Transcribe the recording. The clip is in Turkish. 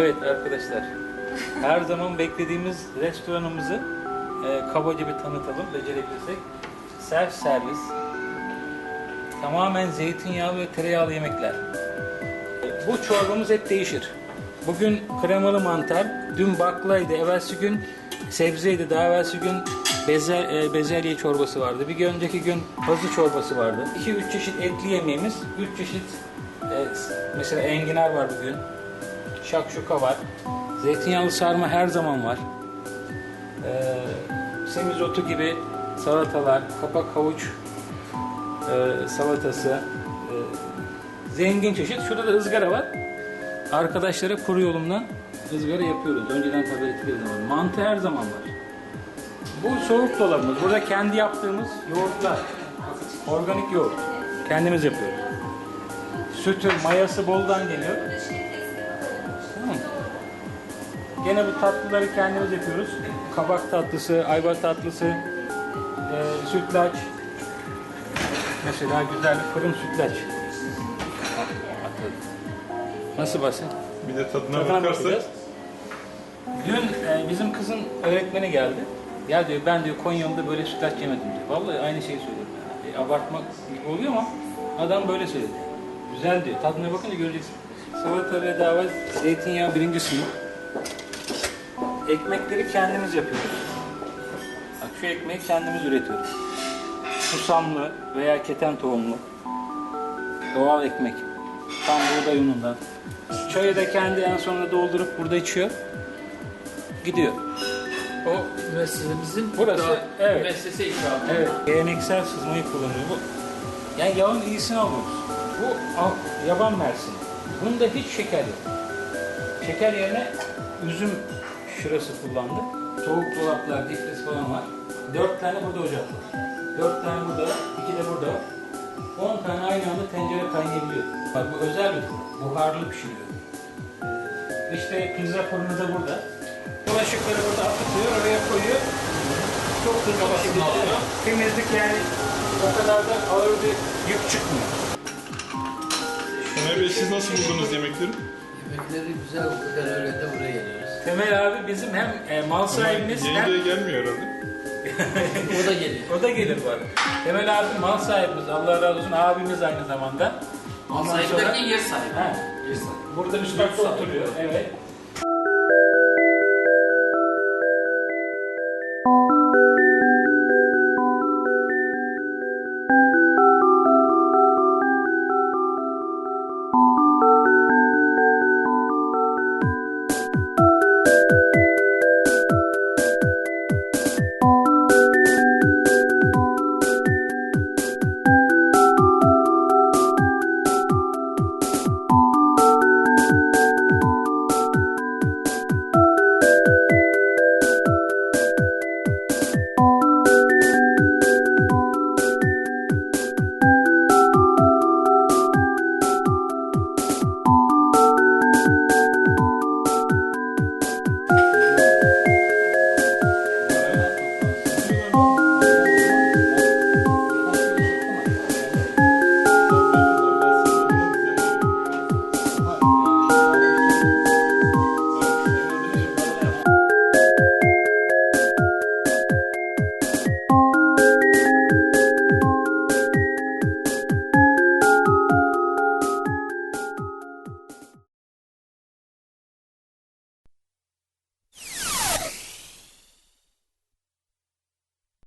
Evet arkadaşlar, her zaman beklediğimiz restoranımızı e, kabaca bir tanıtalım becerebilirsek. Self servis, tamamen zeytinyağlı ve tereyağlı yemekler. E, Bu çorbamız hep değişir. Bugün kremalı mantar, dün baklaydı, evvelsi gün sebzeydi, daha evvelsi gün bezer, e, bezelye çorbası vardı. Bir önceki gün pazı çorbası vardı. 2-3 çeşit etli yemeğimiz, 3 çeşit e, mesela enginar var bugün. Şakşuka var. Zeytinyağlı sarma her zaman var. Ee, semizotu gibi salatalar, kapak havuç e, salatası, e, zengin çeşit. Şurada da ızgara var. Arkadaşlara kuru yolumdan ızgara yapıyoruz. Önceden tabii ettikleri. Mantı her zaman var. Bu soğuk dolabımız. Burada kendi yaptığımız yoğurtlar. Organik yoğurt. Kendimiz yapıyoruz. Sütü, mayası boldan geliyor. Gene bu tatlıları kendimiz yapıyoruz. Kabak tatlısı, ayva tatlısı, e, sütlaç. Mesela güzel bir fırın sütlaç. Nasıl basın? Bir de tadına, Tadına bakarsak bakacağız. Dün e, bizim kızın öğretmeni geldi. Ya diyor ben diyor Konya'mda böyle sütlaç yemedim diyor. Vallahi aynı şeyi söylüyorum. Yani. E, abartmak gibi oluyor ama adam böyle söyledi. Güzel diyor. Tadına bakınca göreceksin. Salata bedava, zeytinyağı birinci sınıf. Ekmekleri kendimiz yapıyoruz. Bak şu ekmeği kendimiz üretiyoruz. Susamlı veya keten tohumlu. Doğal ekmek. Tam buğday unundan. Çayı da kendi en sonunda doldurup burada içiyor. Gidiyor. O müessesemizin Burası, daha- evet. müessese ikramı. Evet. Geleneksel sızmayı kullanıyor. Bu, yani yağın iyisini alıyoruz. Bu al- yaban mersini. Bunda hiç şeker yok. Şeker yerine üzüm şırası kullandık. Soğuk dolaplar, difriz falan var. Dört tane burada ocak var. Dört tane burada iki de burada. On tane aynı anda tencere kaynayabiliyor. Bak bu özel bir fırın. Buharlı pişiriyor. İşte pizza fırını da burada. Bulaşıkları burada akıtıyor, oraya koyuyor. Çok hızlı bir şekilde temizlik yani o kadar da ağır bir yük çıkmıyor. Ömer Bey siz nasıl buldunuz yemekleri? Yemekleri güzel bu kadar öyle de buraya geliyoruz. Temel abi bizim hem e, mal sahibimiz hem Yengeye gelmiyor herhalde. O da geliyor. o da gelir bu arada. Temel abi mal sahibimiz Allah razı olsun abimiz aynı zamanda. Mal Ondan sahibi sonra- derken yer sahibi. Ha, Yer sahibi. burada üst katta oturuyor. Evet.